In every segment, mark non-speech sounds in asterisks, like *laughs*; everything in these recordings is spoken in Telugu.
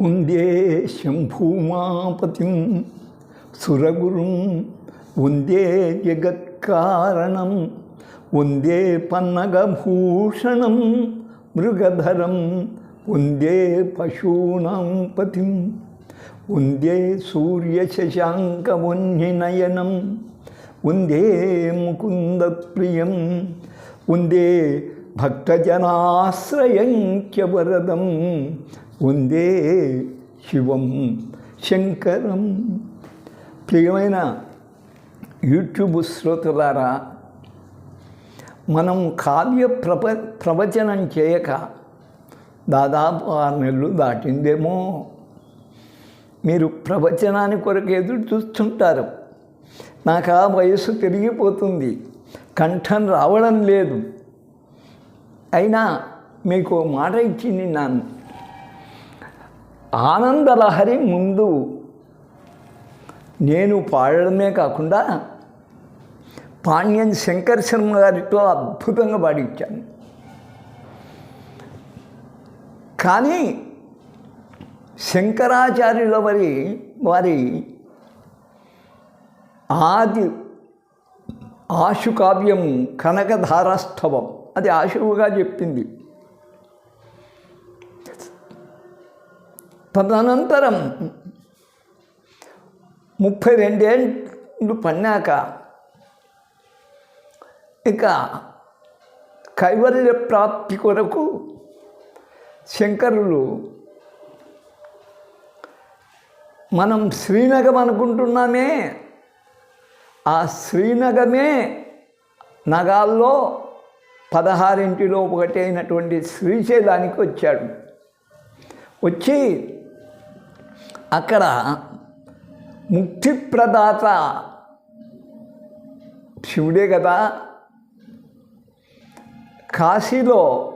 ఉందే శంభూమాపతిం సురగురుం ఉందే జగత్కారణం ఉందే పన్నగభూషణం మృగధరం ఉందే పశూనాం పతిం ఉందే సూర్యశశాంకమున్నినయనం ఉందే ముకుందప్రియం ఉందే భక్తజనాశ్రయంక్యవరదం ఉందే శివం శంకరం. ప్రియమైన యూట్యూబ్ శ్రోతలారా మనం కావ్య ప్రప ప్రవచనం చేయక దాదాపు ఆరు నెలలు దాటిందేమో. మీరు ప్రవచనాన్ని కొరకు ఎదురు చూస్తుంటారు. నాకు ఆ వయస్సు తిరిగిపోతుంది. కంఠం రావడం లేదు. అయినా మీకు మాట ఇచ్చింది నాన్న ఆనందలహరి ముందు. నేను పాడడమే కాకుండా పాణ్యం శంకర్ శర్మ గారితో అద్భుతంగా పాడించాను. కానీ శంకరాచార్యుల వారి వారి ఆది ఆశు కావ్యం కనకధారాస్తవం అది ఆశువుగా చెప్పింది. తదనంతరం ముప్పై రెండేళ్ళు పన్నాక ఇక కైవల్య ప్రాప్తి కొరకు శంకరులు మనం శ్రీనగం అనుకుంటున్నామే ఆ శ్రీనగమే నగాల్లో పదహారింటిలో ఒకటి అయినటువంటి శ్రీశైలానికి వచ్చాడు. వచ్చి అక్కడ ముక్తిప్రదాత శివుడే కదా. కాశీలో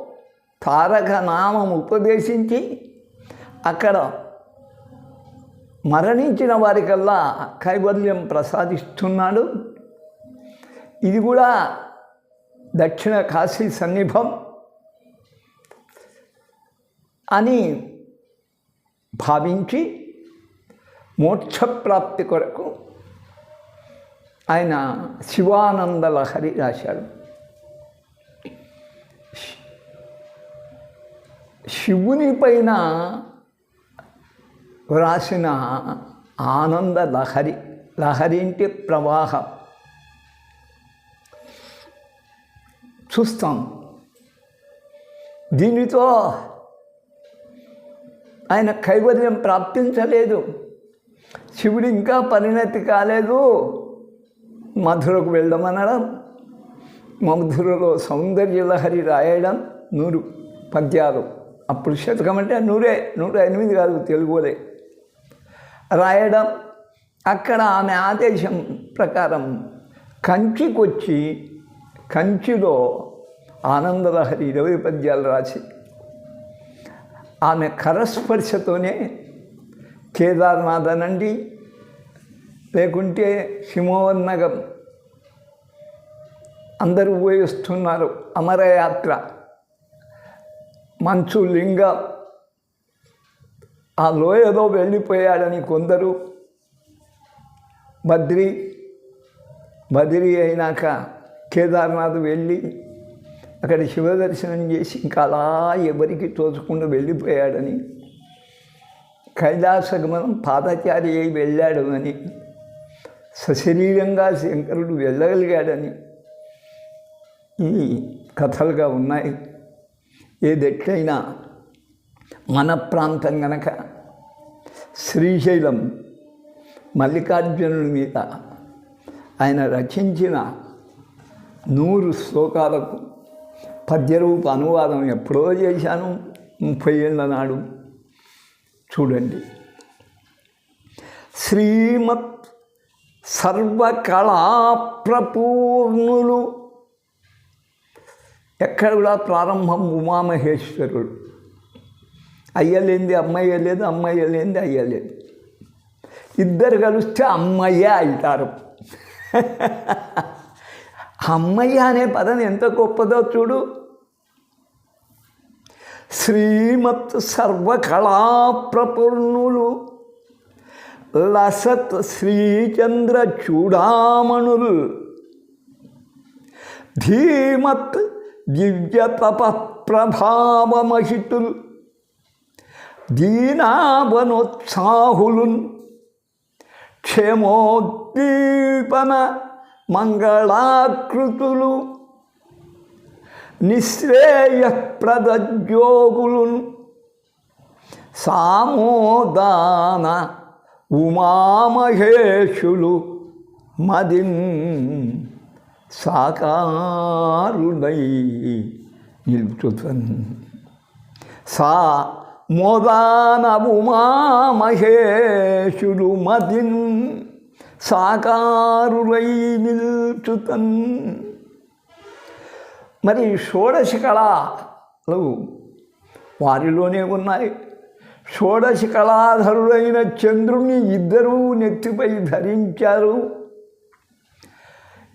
తారక నామం ఉపదేశించి అక్కడ మరణించిన వారికల్లా కైవల్యం ప్రసాదిస్తున్నాడు. ఇది కూడా దక్షిణ కాశీ సన్నిభం అని భావించి మోక్షప్రాప్తి కొరకు ఆయన శివానంద లహరి రాశాడు. శివుని పైన వ్రాసిన ఆనంద లహరి లహరి అంటే ప్రవాహం. చూస్తాం. దీనితో ఆయన కైవల్యం ప్రాప్తించలేదు. శివుడు ఇంకా పరిణతి కాలేదు. మధురకు వెళ్ళడం అనడం మధురలో సౌందర్య లహరి రాయడం నూరు పద్యాలు. అప్పుడు శతకం అంటే నూరే నూట ఎనిమిది కాదు తెలుగులే. రాయడం అక్కడ ఆమె ఆదేశం ప్రకారం కంచికొచ్చి కంచిలో ఆనందలహరి ఇరవై పద్యాలు రాసి ఆమె కరస్పర్శతోనే కేదార్నాథ్ అనండి లేకుంటే సింహవన్నగం అందరూ ఉపయోగిస్తున్నారు అమరయాత్ర. మంచు లింగ. ఆ లోయలో వెళ్ళిపోయాడని కొందరు. బద్రి. బద్రి అయినాక కేదార్నాథ్ వెళ్ళి అక్కడ శివదర్శనం చేసి ఇంకా అలా ఎవరికి తోచకుండా వెళ్ళిపోయాడని కైలాసగమనం పాదచారి అయి వెళ్ళాడు అని సశరీరంగా శంకరుడు వెళ్ళగలిగాడని ఈ కథలుగా ఉన్నాయి. ఏదెట్లయినా మన ప్రాంతం గనక శ్రీశైలం మల్లికార్జునుడి మీద ఆయన రచించిన నూరు శ్లోకాలకు పద్యరూప అనువాదం ఎప్పుడో చేశాను ముప్పై ఏళ్ళ నాడు. చూడండి. శ్రీమత్ సర్వకళాప్రపూర్ణులు. ఎక్కడ కూడా ప్రారంభం ఉమామహేశ్వరుడు. అయ్యలేంది అమ్మయ్య లేదు అమ్మయ్య లేనిది అయ్యలేదు ఇద్దరు కలిస్తే అమ్మయ్య అంటారు. *laughs* అమ్మయ్య అనే పదం ఎంత గొప్పదో చూడు. శ్రీమత్ సర్వకళాప్రపూర్ణులు లసత్ శ్రీచంద్ర చూడామణులు ధీమత్ దివ్యతప ప్రభావమహితులు దీనావనోత్సాహులున్ క్షేమోద్దీపన మంగళాకృతులు నిశ్రేయప్రదోగులున్ సామోదాన ఉమామహేషులు మదిన్ సాకారుడై నిలుపుతన్ సా మోదాన ఉమామహేషులు మదిన్ సాకారులై నిల్చుతన్. మరి షోడశ కళలు వారిలోనే ఉన్నాయి. షోడశ కళాధరుడైన చంద్రుణ్ణి ఇద్దరూ నెత్తిపై ధరించారు.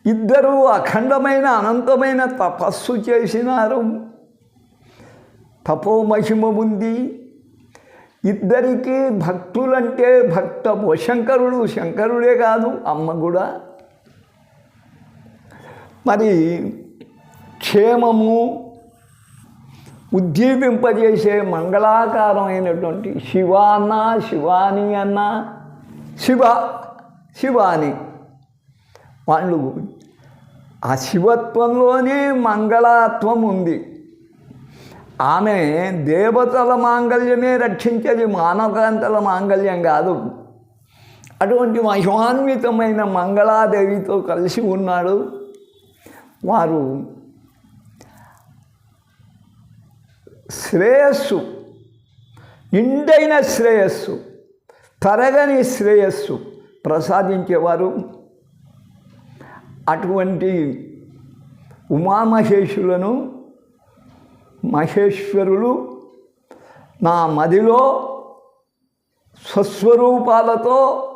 ఇద్దరూ అఖండమైన అనంతమైన తపస్సు చేసినారు. తపోమహిమ ఉంది. ఇద్దరికీ భక్తులంటే భక్త శంకరుడు శంకరుడే కాదు అమ్మ కూడా. మరి క్షేమము ఉద్దీపింపజేసే మంగళాకారమైనటువంటి శివ అన్న శివాని అన్న శివ శివాని. వాళ్ళు ఆ శివత్వంలోనే మంగళత్వం ఉంది. ఆమె దేవతల మాంగళ్యమే రక్షించేది మానవకాంతల మాంగళ్యం కాదు. అటువంటి మహిమాన్వితమైన మంగళాదేవితో కలిసి ఉన్నాడు. వారు శ్రేయస్సు. నిండైన శ్రేయస్సు. తరగని శ్రేయస్సు. ప్రసాదించేవారు అటువంటి ఉమామహేషులను మహేశ్వరులు నా మదిలో స్వస్వరూపాలతో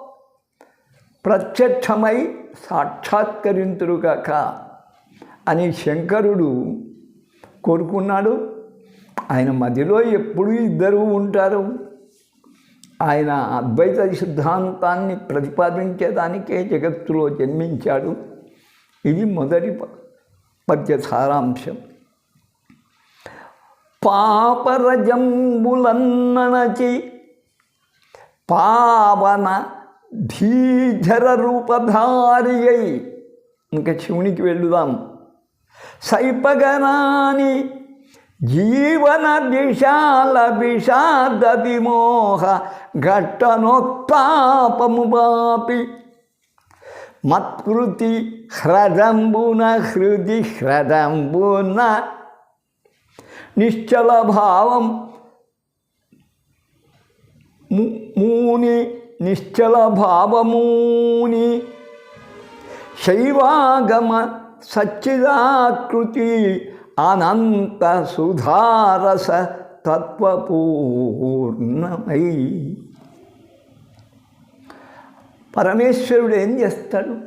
ప్రత్యక్షమై సాక్షాత్కరింతురుగాక అని శంకరుడు కోరుకున్నాడు. ఆయన మధ్యలో ఎప్పుడు ఇద్దరు ఉంటారు. ఆయన అద్వైత సిద్ధాంతాన్ని ప్రతిపాదించేదానికే జగత్తులో జన్మించాడు. ఇది మొదటి ప- పద్య సారాంశం. పాపరజంబులన్ననచి పావన ధీధర రూపధారి అయి ఇంకా శివునికి వెళ్ళుదాం. సైపగనాని జీవన విశాల విషాద విమోహ ఘట్టనోత్తాపము బాపి మత్కృతి హ్రదంబున హృది హ్రదంబున. నిశ్చల భావం మూని నిశ్చల భావమూని శైవాగమ సచ్చిదాకృతి అనంత సుధారస తత్వపూర్ణమై. పరమేశ్వరుడు ఏం చేస్తాడు?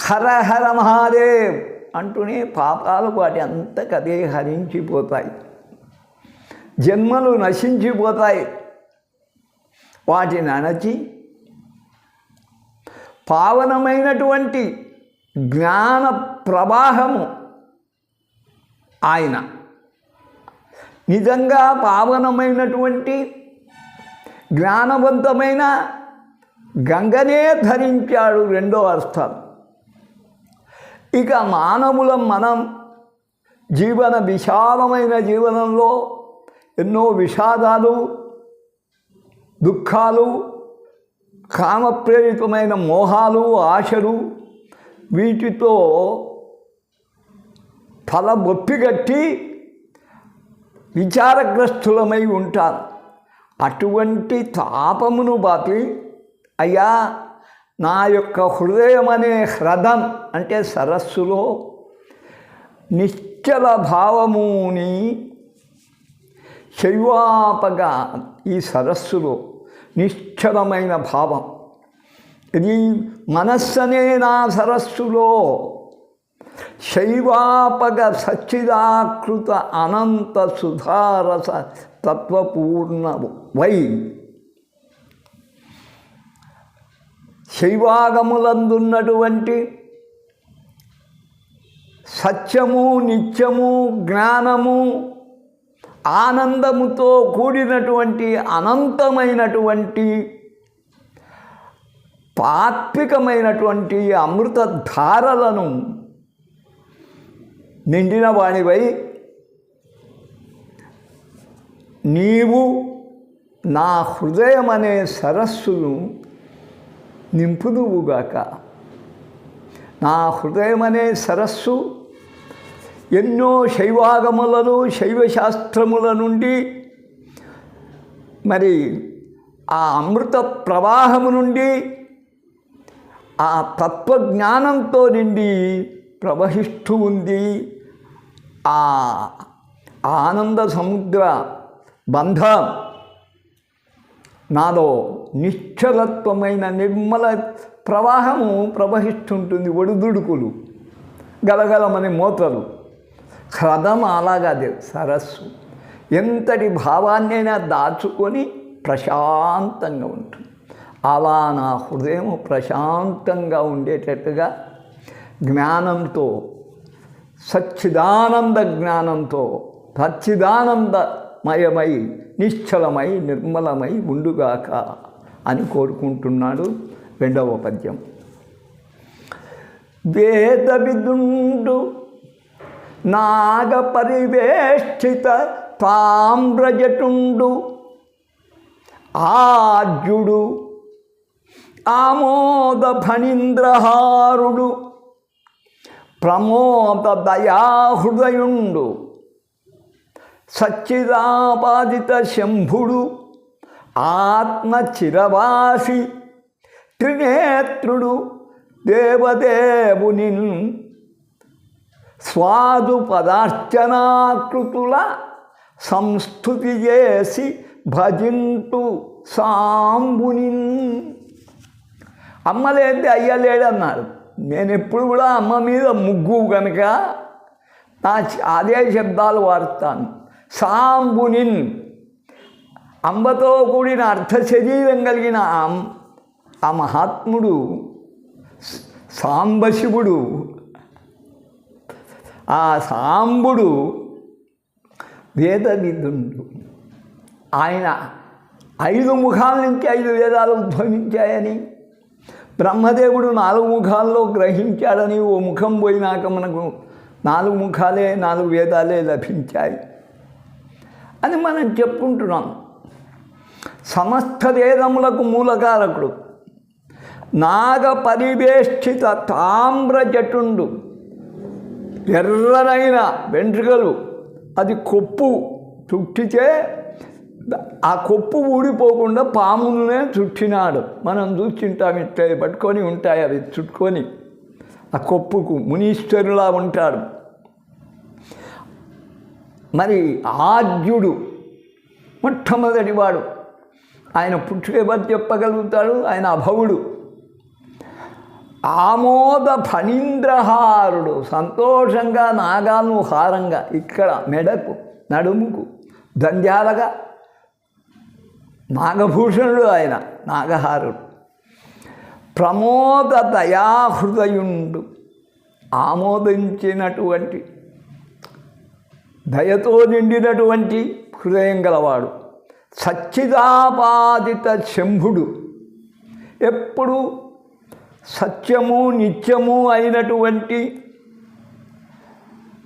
హర హర మహాదేవ్ అంటూనే పాపాలు వాటి అంతకదే హరించిపోతాయి. జన్మలు నశించిపోతాయి. వాటిని అణచి పావనమైనటువంటి జ్ఞాన ప్రవాహము ఆయన. నిజంగా పావనమైనటువంటి జ్ఞానవంతమైన గంగనే ధరించాడు రెండో అర్థం ఇక మానవులం మనం జీవన విశాలమైన జీవనంలో ఎన్నో విషాదాలు దుఃఖాలు కామప్రేరితమైన మోహాలు ఆశలు వీటితో తల బొప్పిగట్టి విచారగ్రస్తులమై ఉంటారు. అటువంటి తాపమును బాపి అయ్యా నా యొక్క హృదయం అనే హ్రదం అంటే సరస్సులో నిశ్చల భావముని శైవాపగా ఈ సరస్సులో నిశ్చలమైన భావం. ఇది మనస్సనే నా సరస్సులో శైవాపగ సచ్చిదాకృత అనంత సుధారస తత్వపూర్ణ వై? శైవాగములందున్నటువంటి సత్యము నిత్యము జ్ఞానము ఆనందముతో కూడినటువంటి అనంతమైనటువంటి తాత్వికమైనటువంటి అమృతధారలను నిండిన వాణివై నీవు నా హృదయం అనే సరస్సును నింపుదువుగాక. నా హృదయం అనే సరస్సు ఎన్నో శైవాగములను శైవశాస్త్రముల నుండి మరి ఆ అమృత ప్రవాహము నుండి ఆ తత్వజ్ఞానంతో నిండి ప్రవహిస్తూ ఉంది. ఆ ఆనంద సముద్ర బంధం నాలో నిశ్చలత్వమైన నిర్మల ప్రవాహము ప్రవహిస్తుంటుంది ఒడిదుడుకులు గలగలమని మోతలు. హ్రదం అలాగదే సరస్సు. ఎంతటి భావాన్నైనా దాచుకొని ప్రశాంతంగా ఉంటుంది. అలా నా హృదయం ప్రశాంతంగా ఉండేటట్టుగా జ్ఞానంతో సచ్చిదానంద జ్ఞానంతో సచ్చిదానందమయమై నిశ్చలమై నిర్మలమై ఉండుగాక అని కోరుకుంటున్నాడు రెండవ పద్యం. వేద విదుండు నాగ పరివేష్టిత తామ్రజటుండు ఆర్జుడు ఆమోద ఫణీంద్రహారుడు ప్రమోద దయాహృదయుండు సచ్చిదాపాదిత శంభుడు ఆత్మ చిరవాసి త్రినేత్రుడు దేవదేవుని స్వాదు పదార్చనాకృతుల సంస్థుతి చేసి భజింటు సాంబుని అమ్మలేంది అయ్యలేడన్నాడు నేను ఎప్పుడు కూడా అమ్మ మీద ముగ్గు కనుక నా అదే శబ్దాలు వాడతాను సాంబునిన్ అంబతో కూడిన అర్ధ శరీరం కలిగిన ఆ మహాత్ముడు సాంబశివుడు ఆ సాంబుడు వేదవిధుండు ఆయన ఐదు ముఖాల నుంచి ఐదు వేదాలు ఉద్భవించాయని బ్రహ్మదేవుడు నాలుగు ముఖాల్లో గ్రహించాడని ఓ ముఖం పోయినాక మనకు నాలుగు ముఖాలే నాలుగు వేదాలే లభించాయి. అని మనం చెప్పుకుంటున్నాం. సమస్త వేదములకు మూలకారకుడు. నాగ పరివేష్టిత తామ్ర జటుండు. ఎర్రనైన వెంట్రుకలు. అది కొప్పు. చుట్టితే ఆ కొప్పు ఊడిపోకుండా పాములనే చుట్టినాడు. మనం చూసింటాం ఇట్లా పట్టుకొని ఉంటాయి అవి చుట్టుకొని. ఆ కొప్పుకు మునీశ్వరులా ఉంటాడు. మరి ఆద్యుడు మొట్టమొదటివాడు ఆయన పుట్టుకేబట్టి చెప్పగలుగుతాడు ఆయన అభవుడు. ఆమోద ఫణీంద్రహారుడు సంతోషంగా నాగాను హారంగా ఇక్కడ మెడకు నడుముకు దంధ్యాలగా నాగభూషణుడు ఆయన నాగహారుడు. ప్రమోద దయాహృదయుండు ఆమోదించినటువంటి దయతో నిండినటువంటి హృదయం గలవాడు. సచ్చిదాపాదిత శంభుడు. ఎప్పుడు సత్యము నిత్యము అయినటువంటి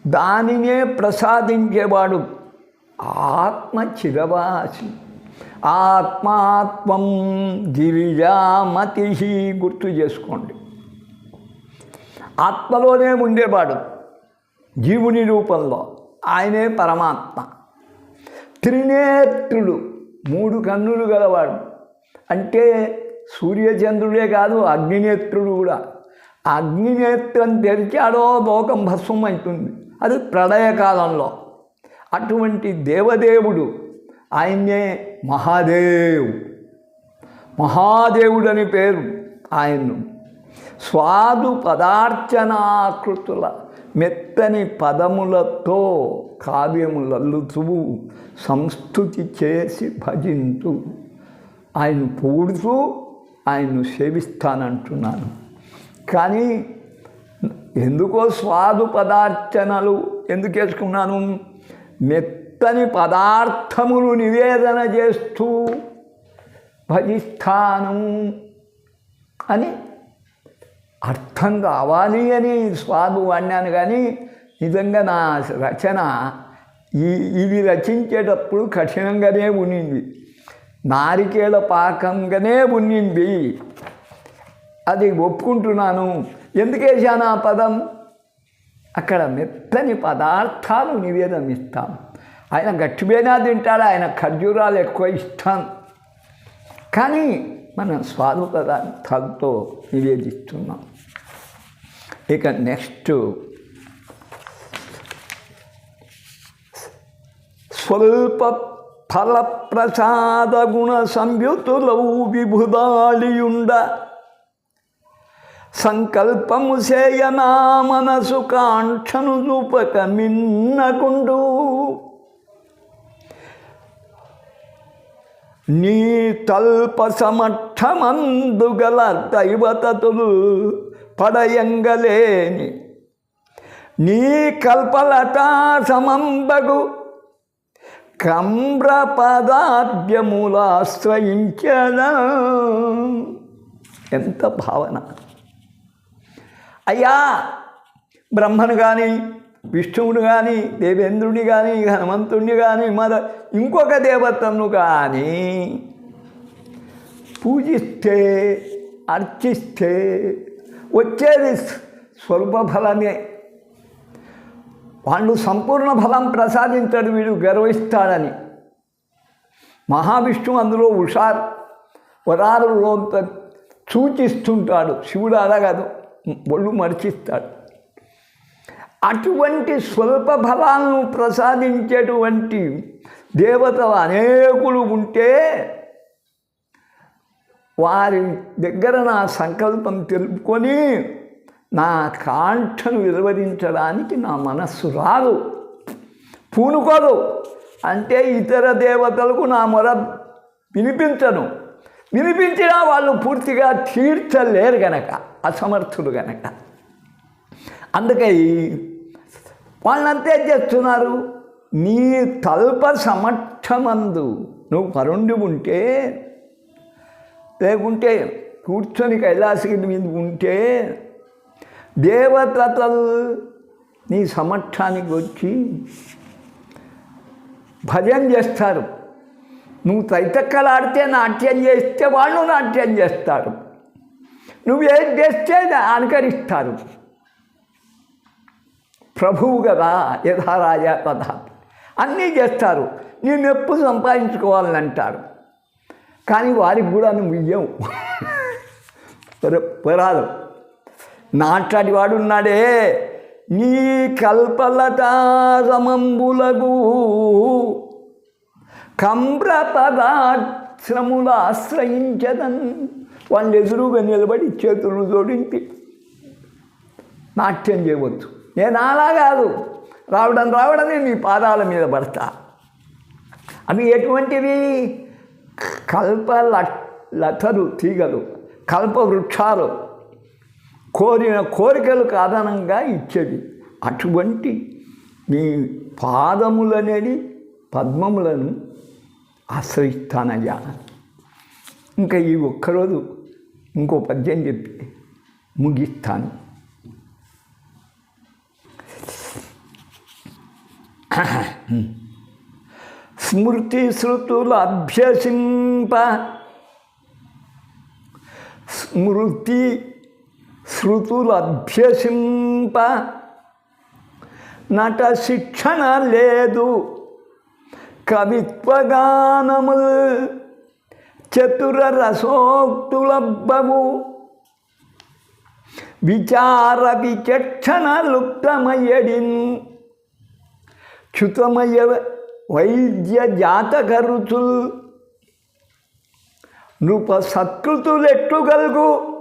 దానినే ప్రసాదించేవాడు ఆత్మ చిరవాసి. ఆత్మాత్మం గిరిజామతి గుర్తు చేసుకోండి. ఆత్మలోనే ఉండేవాడు జీవుని రూపంలో ఆయనే పరమాత్మ. త్రినేత్రుడు మూడు కన్నులు గలవాడు. అంటే సూర్యచంద్రుడే కాదు అగ్నినేత్రుడు కూడా. అగ్నినేత్రం తెరిచాడో లోకం భస్మం అంటుంది. అది ప్రళయకాలంలో. అటువంటి దేవదేవుడు ఆయన్నే మహాదేవ్. మహాదేవుడని పేరు ఆయన్ను. స్వాదు పదార్చనాకృతుల మెత్తని పదములతో కావ్యములల్లుతూ సంస్థుతి చేసి భజింతు ఆయన పూడుతూ ఆయన్ను సేవిస్తానంటున్నాను. కానీ ఎందుకో స్వాదు పదార్చనలు ఎందుకు వేసుకున్నాను మెత్తని పదార్థములు నివేదన చేస్తూ భజిస్థానం అని అర్థం కావాలి అని స్వాదు వాడినాను కానీ నిజంగా నా రచన ఈ ఇవి రచించేటప్పుడు కఠినంగానే ఉన్నింది. నారికేళ పాకంగానే ఉన్నింది. అది ఒప్పుకుంటున్నాను. ఎందుకేశాను ఆ పదం? అక్కడ మెత్తని పదార్థాలు నివేదన ఇస్తాం. ఆయన గట్టిబేనా తింటాడు? ఆయన ఖర్జూరాలు ఎక్కువ ఇష్టం. కానీ మనం స్వాదు పదార్థాలతో నివేదిస్తున్నాం. ఇక నెక్స్ట్ స్వల్ప ఫలప్రసాద గుణ సంయుతులవు విభుదాళియుండ సంకల్పము చేయనా మనసు కాంక్షను చూపక మిన్నకుండు. నీ తల్ప సమర్థమందుగల దైవతతులు పడయంగలేని నీ కల్పలతా సమంబగు కమ్ర పదాద్యములాశ్రయించదా ఎంత భావన. అయ్యా బ్రహ్మను కానీ విష్ణువుని కానీ దేవేంద్రుని కానీ హనుమంతుడిని కానీ మర ఇంకొక దేవతను కానీ పూజిస్తే అర్చిస్తే వచ్చేది స్వల్ప ఫలమే. వాళ్ళు సంపూర్ణ ఫలం ప్రసాదించాడు వీడు గర్విస్తాడని మహావిష్ణువు అందులో ఉషార్ వరారులో సూచిస్తుంటాడు. శివుడు అలా ఒళ్ళు మర్చిస్తాడు. అటువంటి స్వల్ప ఫలాలను ప్రసాదించేటువంటి దేవతలు అనేకులు ఉంటే వారి దగ్గర నా సంకల్పం తెలుపుకొని నా కాంక్షను విలువరించడానికి నా మనస్సు రాదు పూనుకోదు. అంటే ఇతర దేవతలకు నా మొర వినిపించను. వినిపించినా వాళ్ళు పూర్తిగా తీర్చలేరు గనక అసమర్థులు గనక. అందుకే వాళ్ళంతే చేస్తున్నారు? నీ తల్ప సమక్షమందు. నువ్వు పరుండి ఉంటే లేకుంటే కూర్చొని కైలాసగిరి మీద ఉంటే దేవతలు నీ సమర్థానికి వచ్చి భజన చేస్తారు. నువ్వు తైతక్కలాడితే నాట్యం చేస్తే వాళ్ళు నాట్యం చేస్తారు. నువ్వు చేస్తే అనుకరిస్తారు. ప్రభువు కదా యథారాజా తథా అన్నీ చేస్తారు. నేను ఎప్పుడు సంపాదించుకోవాలని అంటారు. కానీ వారికి కూడా నువ్వు ఇయ్యవు. పురాదు. నాట్లాడి వాడు ఉన్నాడే. నీ కల్పలతా సమంబులగు కంబ్ర పదాశ్రములు ఆశ్రయించదన్. వాళ్ళు ఎదురుగా నిలబడి చేతులు జోడించి నాట్యం చేయవచ్చు నేను అలా కాదు. రావడం రావడమే మీ పాదాల మీద పడతా. అవి ఎటువంటివి? కల్ప లతలు తీగలు కల్ప వృక్షాలు. కోరిన కోరికలకు ఆధారంగా ఇచ్చేవి. అటువంటి మీ పాదములనేది పద్మములను ఆశ్రయిస్తానయ్యా ఇంకా ఈ ఒక్కరోజు ఇంకో పద్యం చెప్పి ముగిస్తాను. స్మృతి శృతులు అభ్యసింప. స్మృతి శృతులు అభ్యసింప. నట శిక్షణ లేదు. కవిత్వగానములు చతుర రసోక్తులబ్బవు విచార విచక్షణ లుప్తమయ్యడిన్ క్షుతమయ్య వైద్య జాతకరుతులు. నృప సత్కృతులెట్లు గలుగు.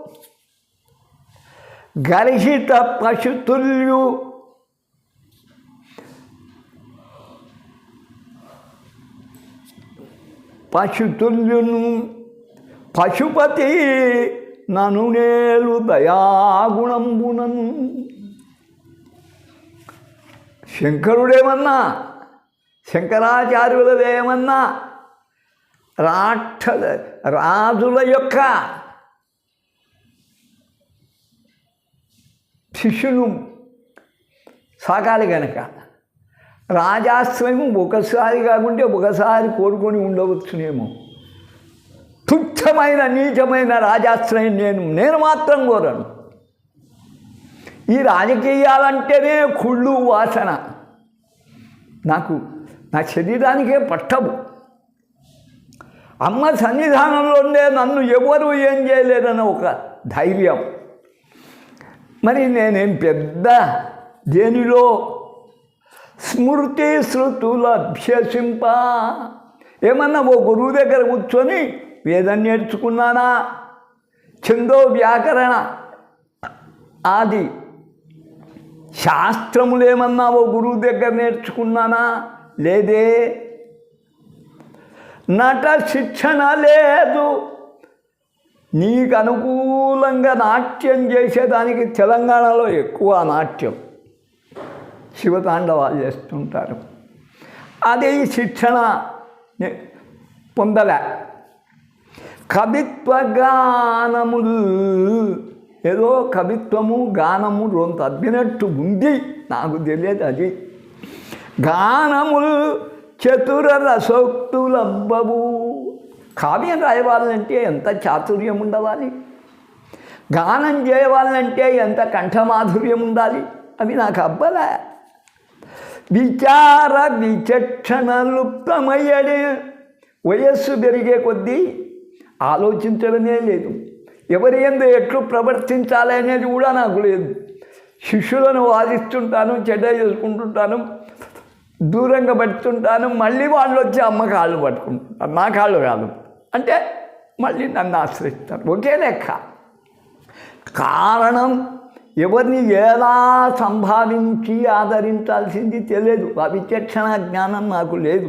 గర్హిత పశుతుల్యు. పశుతుల్యును పశుపతి నను నేలు దయాగుణంబునను. శంకరుడేమన్నా శంకరాచార్యులదేమన్నా రాక్ష రాజుల యొక్క శిష్యులు సాకాలి గనక రాజాశ్రయం ఒకసారి కాకుంటే ఒకసారి కోరుకొని ఉండవచ్చునేమో తుచ్చమైన నీచమైన రాజాశ్రయం నేను నేను మాత్రం కోరను ఈ రాజకీయాలంటేనే కుళ్ళు వాసన. నాకు నా శరీరానికే పట్టవు. అమ్మ సన్నిధానంలోనే నన్ను ఎవరు ఏం చేయలేరన్న ఒక ధైర్యం. మరి నేనేం పెద్ద దేనిలో? స్మృతి శృతులు అభ్యసింప. ఏమన్నా ఓ గురువు దగ్గర కూర్చొని వేదం నేర్చుకున్నానా? ఛందో వ్యాకరణ. ఆది శాస్త్రములేమన్నా ఓ గురువు దగ్గర నేర్చుకున్నానా? లేదే. నట శిక్షణ లేదు. నీకు అనుకూలంగా నాట్యం చేసేదానికి తెలంగాణలో ఎక్కువ నాట్యం. శివతాండవాలు చేస్తుంటారు. అదే ఈ శిక్షణ నే- పొందలే. కవిత్వ గానములు ఏదో కవిత్వము గానము రొంత తగ్గినట్టు ఉంది. నాకు తెలియదు అది. గానములు చతుర రసోక్తులబ్బవు కావ్యం రాయవాలంటే ఎంత చాతుర్యం ఉండవాలి? గానం చేయవాలంటే ఎంత కంఠమాధుర్యం ఉండాలి? అవి నాకు అబ్బలే. విచార విచక్షణ లుప్తమయ్యడే వయస్సు పెరిగే కొద్దీ ఆలోచించడమే లేదు. ఎవరి ఎందు ఎట్లు ప్రవర్తించాలి అనేది కూడా నాకు లేదు. శిష్యులను వాదిస్తుంటాను చెడ్డ చేసుకుంటుంటాను దూరంగా పడుతుంటాను మళ్ళీ వాళ్ళు వచ్చి అమ్మ కాళ్ళు పట్టుకుంటారు నా కాళ్ళు కాదు. అంటే మళ్ళీ నన్ను ఆశ్రయిస్తారు. ఒకే లెక్క. కారణం ఎవరిని ఎలా సంభావించి ఆదరించాల్సింది తెలియదు. ఆ విచక్షణ జ్ఞానం నాకు లేదు.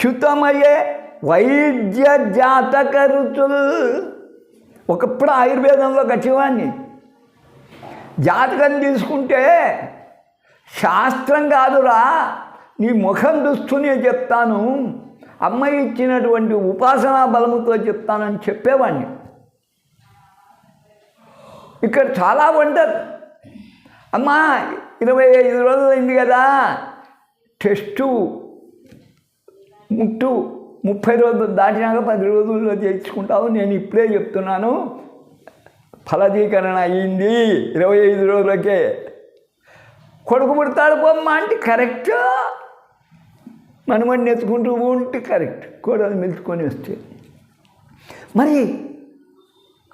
చ్యుతమయ్యే వైద్య జాతక రుచులు ఒకప్పుడు ఆయుర్వేదంలో గచ్చివాడిని జాతకం తీసుకుంటే శాస్త్రం కాదురా నీ ముఖం దుస్తునే చెప్తాను. అమ్మ ఇచ్చినటువంటి ఉపాసనా బలముతో చెప్తానని చెప్పేవాడిని ఇక్కడ చాలా వండర్. అమ్మా ఇరవై ఐదు రోజులు అయింది కదా. టెస్టు ముట్టు. ముప్పై రోజులు దాటినాక పది రోజుల్లో చేర్చుకుంటావు నేను ఇప్పుడే చెప్తున్నాను. ఫలదీకరణ అయ్యింది ఇరవై ఐదు రోజులకే. కొడుకు పుడతాడు బొమ్మ అంటే కరెక్ట్. మనమని ఎత్తుకుంటూ ఉంటే కరెక్ట్. కోడలు మెలుచుకొని వస్తే. మరి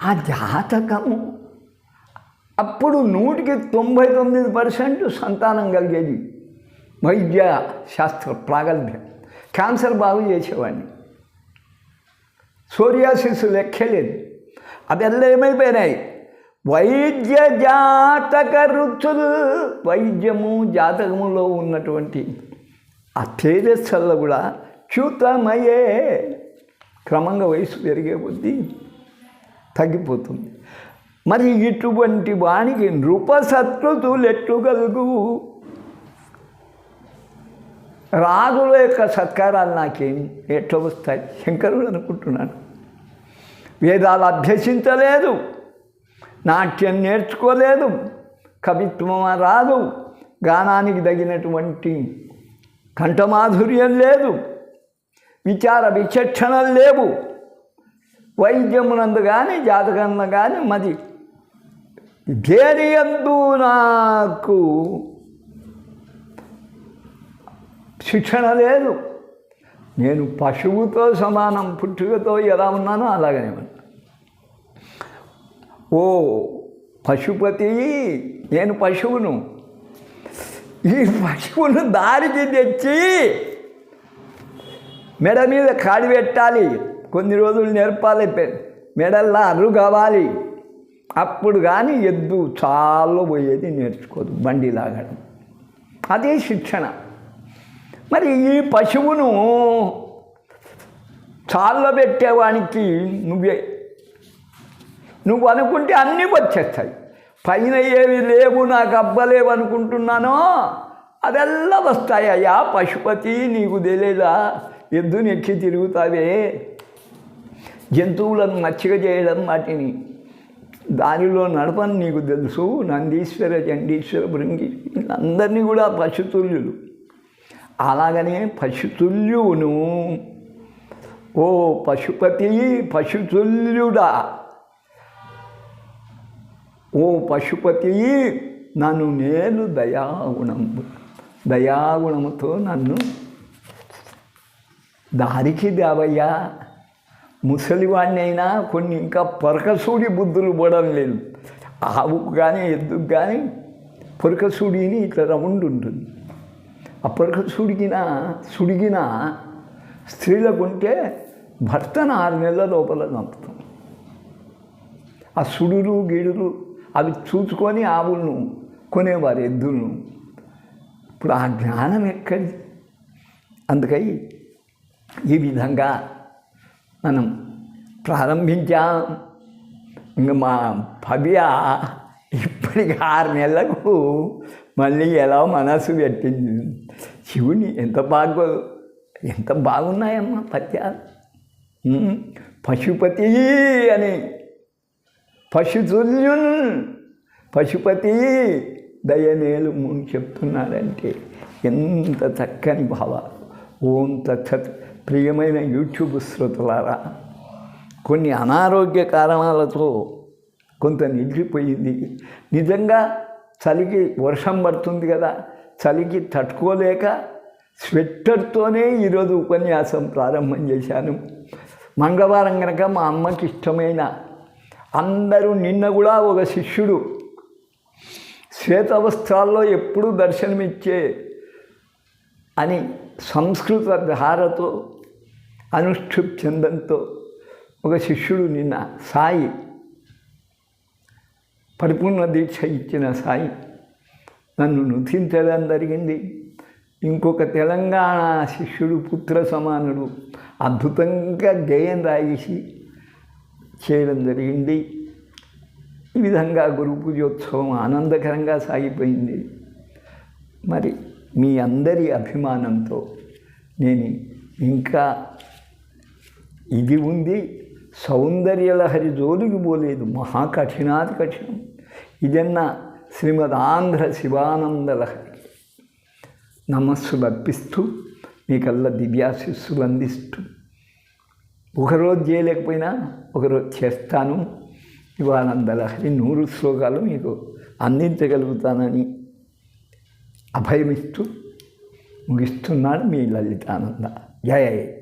ఆ జాతకము అప్పుడు నూటికి తొంభై తొమ్మిది పర్సెంట్ సంతానం కలిగేది వైద్య శాస్త్ర ప్రాగల్భ్యం. క్యాన్సర్ బాగు చేసేవాడిని. సోరియాసిస్ లెక్కలేదు. అదెల్ల ఏమైపోయినాయి? వైద్య జాతక రుచులు వైద్యము జాతకములో ఉన్నటువంటి ఆ తేజస్సల్లో కూడా చ్యుతమయ్యే క్రమంగా వయసు పెరిగే కొద్దీ తగ్గిపోతుంది. మరి ఇటువంటి వానికి నృపసత్కృతులు ఎట్లు కలుగు? రాజుల యొక్క సత్కారాలు నాకేం ఎట్లా వస్తాయి? శంకరుడు అనుకుంటున్నాను వేదాలు అభ్యసించలేదు. నాట్యం నేర్చుకోలేదు. కవిత్వం రాదు. గానానికి తగినటువంటి కంఠమాధుర్యం లేదు. విచార విచక్షణలు లేవు. వైద్యమునందు కానీ జాతకంలో కానీ మది. దేనియందు నాకు శిక్షణ లేదు. నేను పశువుతో సమానం పుట్టుకతో ఎలా ఉన్నానో అలాగనే ఉన్నా. ఓ పశుపతి నేను పశువును. ఈ పశువును దారికి తెచ్చి మెడ మీద కాడి పెట్టాలి. కొన్ని రోజులు నేర్పాలి మెడల్లా అర్రు కావాలి అప్పుడు కానీ ఎద్దు చాలా పోయేది నేర్చుకోదు బండి లాగడం. అదే శిక్షణ. మరి ఈ పశువును చాలబెట్టేవానికి నువ్వే. నువ్వు అనుకుంటే అన్నీ వచ్చేస్తాయి. పైన ఏవి లేవు నాకు అబ్బలేవు అనుకుంటున్నానో అదెల్లా వస్తాయి. అయ్యా పశుపతి నీకు తెలియదా? ఎద్దుని ఎక్కి తిరుగుతావే. జంతువులను మచ్చిక చేయడం వాటిని. దానిలో నడపని నీకు తెలుసు. నందీశ్వర చండీశ్వర భృంగి అందరినీ కూడా పశుతుల్యులు. అలాగనే పశుతుల్యును ఓ పశుపతి పశుతుల్యుడా. ఓ పశుపతి నన్ను నేను దయాగుణము దయాగుణముతో నన్ను దారికి దేవయ్యా. ముసలివాడినైనా కొన్ని ఇంకా పొరకసూడి బుద్ధులు పోవడం లేదు. ఆవుకు కానీ ఎద్దుకు కానీ పొరకసూడిని ఇట్లా రౌండ్ ఉంటుంది. అప్పటికి సుడిగిన సుడిగిన స్త్రీలకు ఉంటే భర్తను ఆరు నెలల లోపల చంపుతాం. ఆ సుడులు గిడులు అవి చూసుకొని ఆవులను కొనేవారు ఎద్దులను. ఇప్పుడు ఆ జ్ఞానం ఎక్కడి అందుకై ఈ విధంగా మనం ప్రారంభించాం. ఇంకా మా భవ్య ఇప్పటికి ఆరు నెలలకు మళ్ళీ ఎలా మనసు పెట్టింది? శివుని ఎంత బాగో ఎంత బాగున్నాయమ్మా పద్యాలు? పశుపతి అని. పశుతుల్యున్ పశుపతి దయనేలు ముందు చెప్తున్నాడంటే ఎంత చక్కని భావాలు ఓం తచ్చత్ ప్రియమైన యూట్యూబ్ శ్రోతలారా కొన్ని అనారోగ్య కారణాలతో కొంత నిలిచిపోయింది నిజంగా చలికి వర్షం పడుతుంది కదా చలికి తట్టుకోలేక స్వెట్టర్తోనే ఈరోజు ఉపన్యాసం ప్రారంభం చేశాను. మంగళవారం కనుక మా అమ్మకి ఇష్టమైన అందరూ నిన్న కూడా ఒక శిష్యుడు శ్వేతవస్త్రాల్లో ఎప్పుడూ దర్శనమిచ్చే అని సంస్కృత ధారతో అనుష్ఠుప్ చందంతో ఒక శిష్యుడు నిన్న సాయి పరిపూర్ణ దీక్ష ఇచ్చిన సాయి నన్ను నుతించడం జరిగింది ఇంకొక తెలంగాణ శిష్యుడు పుత్ర సమానుడు అద్భుతంగా గేయం రాయిసి చేయడం జరిగింది. ఈ విధంగా గురు పూజోత్సవం ఆనందకరంగా సాగిపోయింది. మరి మీ అందరి అభిమానంతో నేను ఇంకా ఇది ఉంది. సౌందర్యలహరి జోలికి పోలేదు. మహా కఠినాది కఠినం. ఇదన్నా శ్రీమద్ ఆంధ్ర శివానంద లహరి నమస్సులు అర్పిస్తూ మీకల్లా దివ్యాశిస్సులు అందిస్తూ. ఒకరోజు చేయలేకపోయినా ఒకరోజు చేస్తాను. శివానంద లహరి నూరు శ్లోకాలు మీకు అందించగలుగుతానని అభయమిస్తూ ముగిస్తున్నాడు మీ లలితానంద. జయ